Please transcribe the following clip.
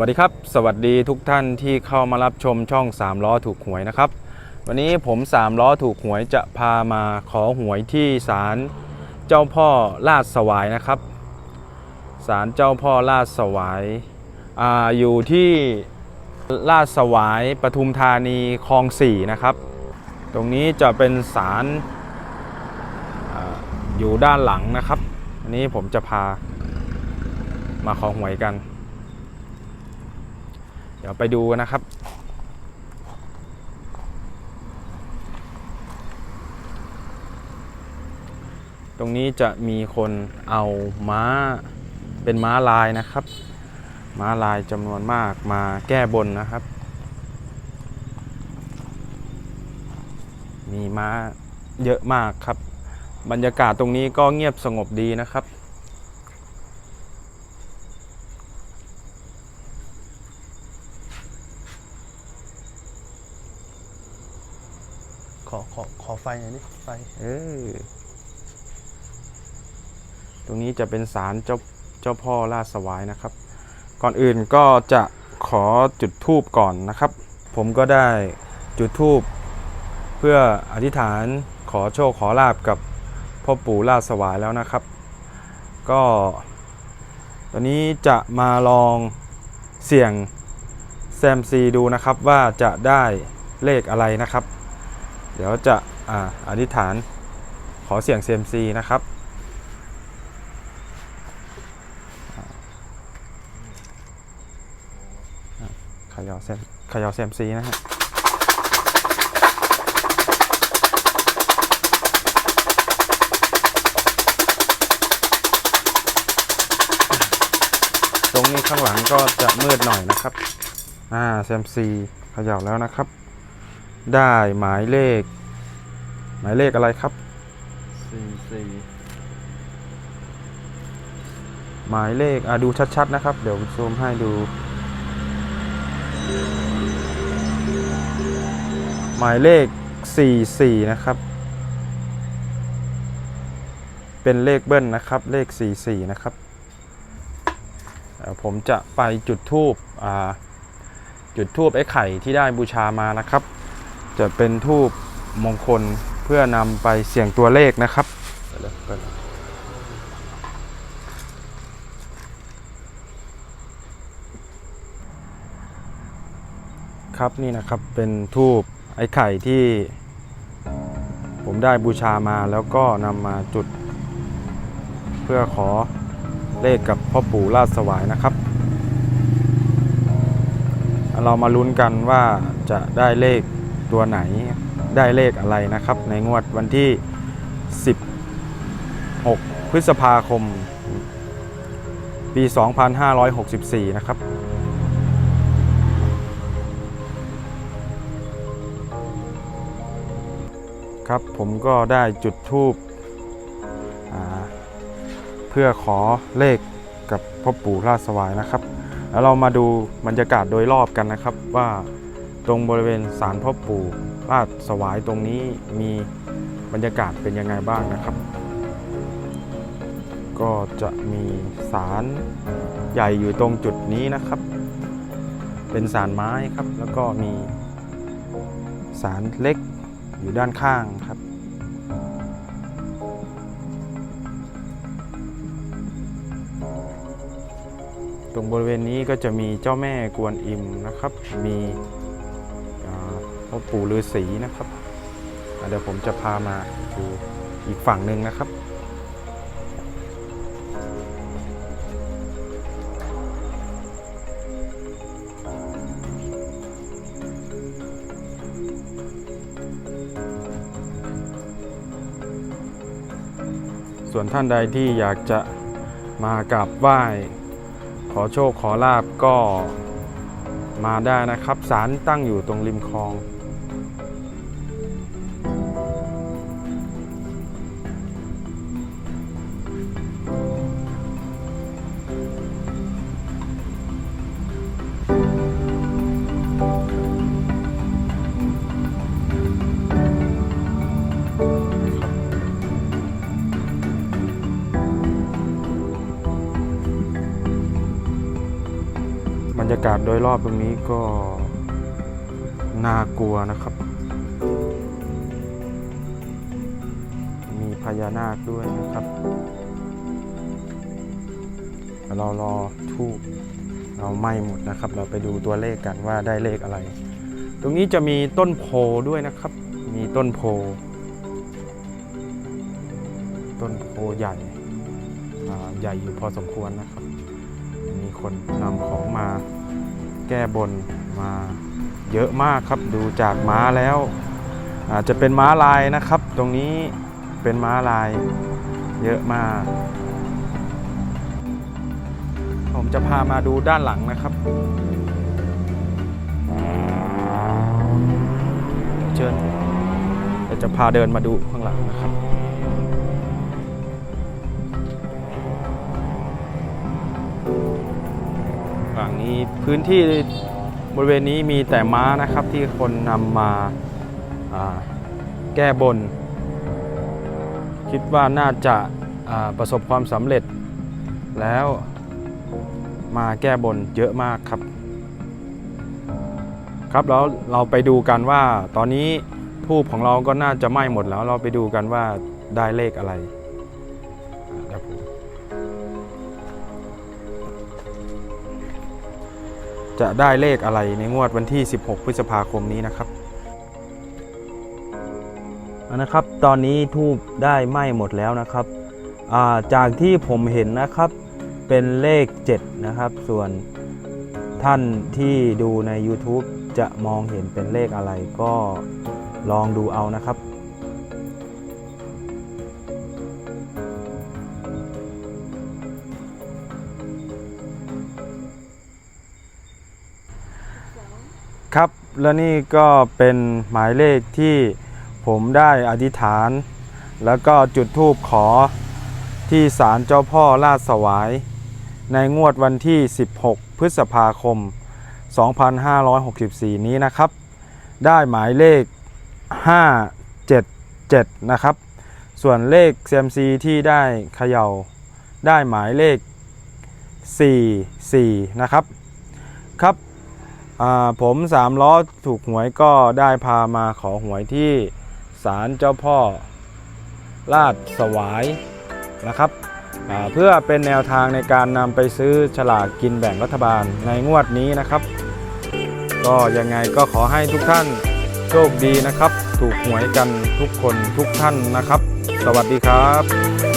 วัสดีครับ สวัสดีทุกท่านที่เข้ามารับชมช่อง 3 ล้อถูกหวยนะครับ วันนี้ผม 3 ล้อถูกหวยจะพามาขอหวยที่ศาลเจ้าพ่อลาดสวายนะครับศาลเจ้าพ่อลาดสวายออยู่ที่ลาดสวายปทุมธานีคลองสี่นะครับ ตรงนี้จะเป็นศาลออยู่ด้านหลังนะครับ อันนี้ผมจะพามาขอหวยกัน เดี๋ยวไปดูกันนะครับ ตรงนี้จะมีคนเอาม้าเป็นม้าลายนะครับ ม้าลายจำนวนมากมาแก้บนนะครับ มีม้าเยอะมากครับ บรรยากาศตรงนี้ก็เงียบสงบดีนะครับ ขอข อขอไฟหน่อยนี่ไฟเออตรงนี้จะเป็นศาลเจ้าเจ้าพ่อราชสวายนะครับ ก่อนอื่นก็จะขอจุดธูปก่อนนะครับ ผมก็ได้จุดธูปเพื่ออธิษฐานขอโชคขอลาบกับพ่อปู่ราชสวายแล้วนะครับ ก็ตอนนี้จะมาลองเสี่ยงแซมซีดูนะครับว่าจะได้เลขอะไรนะครับ เดี๋ยวจะ อาอธิษฐานขอเสี่ยงเซยมซีนะครับอ่าเขยาเซมขยาเซยมซีนะฮะตรงนี้ข้างหลังก็จะมืดหน่อยนะครับ อ่าเซมซีขย่าแล้วนะครับ ได้หมายเลข หมายเลขอะไรครับสี่สี่หมายเลขอะดูชัดๆนะครับ เดี๋ยวซูมให้ดู หมายเลข 44 นะครับ เป็นเลขเบิ้ลนะครับ เลข 44 นะครับเดี๋ยวผมจะไปจุดทูบอ่าจุดทูบไอ้ไข่ที่ได้บูชามานะครับ จะเป็นทูบมงคลเพื่อนำไปเสี่ยงตัวเลขนะครับครับนี่นะครับเป็นทูบไอ้ไข่ที่ผมได้บูชามาแล้วก็นำมาจุด เพื่อขอเลขกับพ่อปู่ราชสวายนะครับ เรามาลุ้นกันว่าจะได้เลขตัวไหน ได้เลขอะไรนะครับ ในงวดวันที่ 16 พฤษภาคม ปี 2564 นะครับ ครับผมก็ได้จุดทูบเพื่อขอเลขกับพ่อปู่ราชสวายนะครับ แล้วเรามาดูบรรยากาศโดยรอบกันนะครับว่าตรงบริเวณศาลพ่อปู่ ราชสวายตรงนี้มีบรรยากาศเป็นยังไงบ้างนะครับ ก็จะมีศาลใหญ่อยู่ตรงจุดนี้นะครับ เป็นศาลไม้ครับ แล้วก็มีศาลเล็กอยู่ด้านข้างครับตรงบริเวณนี้ก็จะมีเจ้าแม่กวนอิมนะครับ มี อปู่ฤาษีนะครับเดี๋ยวผมจะพามาดูอีกฝั่งหนึ่งนะครับ ส่วนท่านใดที่อยากจะมากราบไหว้ ขอโชคขอลาบก็มาได้นะครับศาลตั้งอยู่ตรงริมคลอง รรรยากาศโดยรอบตรงนี้ก็น่ากลัวนะครับ มีพญานาคด้วยนะครับ เรารอทูบเราไหม้หมดนะครับ เราไปดูตัวเลขกันว่าได้เลขอะไร ตรงนี้จะมีต้นโพด้วยนะครับ มีต้นโพ ต้นโพใหญ่ใหญ่อยู่พอสมควรนะครับ มีคนนำของมาแก้บนมาเยอะมากครับดูจากม้าแล้ว อาจจะเป็นม้าลายนะครับ ตรงนี้เป็นม้าลายเยอะมาก ผมจะพามาดูด้านหลังนะครับ เชิญเดี๋ยวจะพาเดินมาดูข้างหลังนะครับ ฝั่งนี้พื้นที่บริเวณนี้มีแต่ม้านะครับที่คนนำมาาแก้บน คิดว่าน่าจะาประสบความสำเร็จ แล้วมาแก้บนเยอะมากครับ ครับแล้วเราไปดูกันว่าตอนนี้ทูบของเราก็น่าจะไหม้หมดแล้วเราไปดูกันว่าได้เลขอะไร จะได้เลขอะไรในงวดวันที่ 16 พฤษภาคมนี้นะครับนะครับ ตอนนี้ทูบได้ไหม้หมดแล้วนะครับาจากที่ผมเห็นนะครับเป็นเลข 7 นะครับ ส่วนท่านที่ดูใน YouTube จะมองเห็นเป็นเลขอะไรก็ลองดูเอานะครับ ครับและนี่ก็เป็นหมายเลขที่ผมได้อธิษฐาน แล้วก็จุดธูปขอที่ศาลเจ้าพ่อลาดสวาย ในงวดวันที่ 16 พฤษภาคม 2564 นี้นะครับ ได้หมายเลข 577 นะครับ ส่วนเลข CMC ที่ได้เขย่า ได้หมายเลข 44 นะครับ ครับ ผมสามล้อถูกหวยก็ได้พามาขอหวยที่ศาลเจ้าพ่อลาดสวายนะครับเพื่อเป็นแนวทางในการนำไปซื้อฉลากกินแบ่งรัฐบาลในงวดนี้นะครับ ก็ยังไงก็ขอให้ทุกท่านโชคดีนะครับ ถูกหวยกันทุกคนทุกท่านนะครับ สวัสดีครับ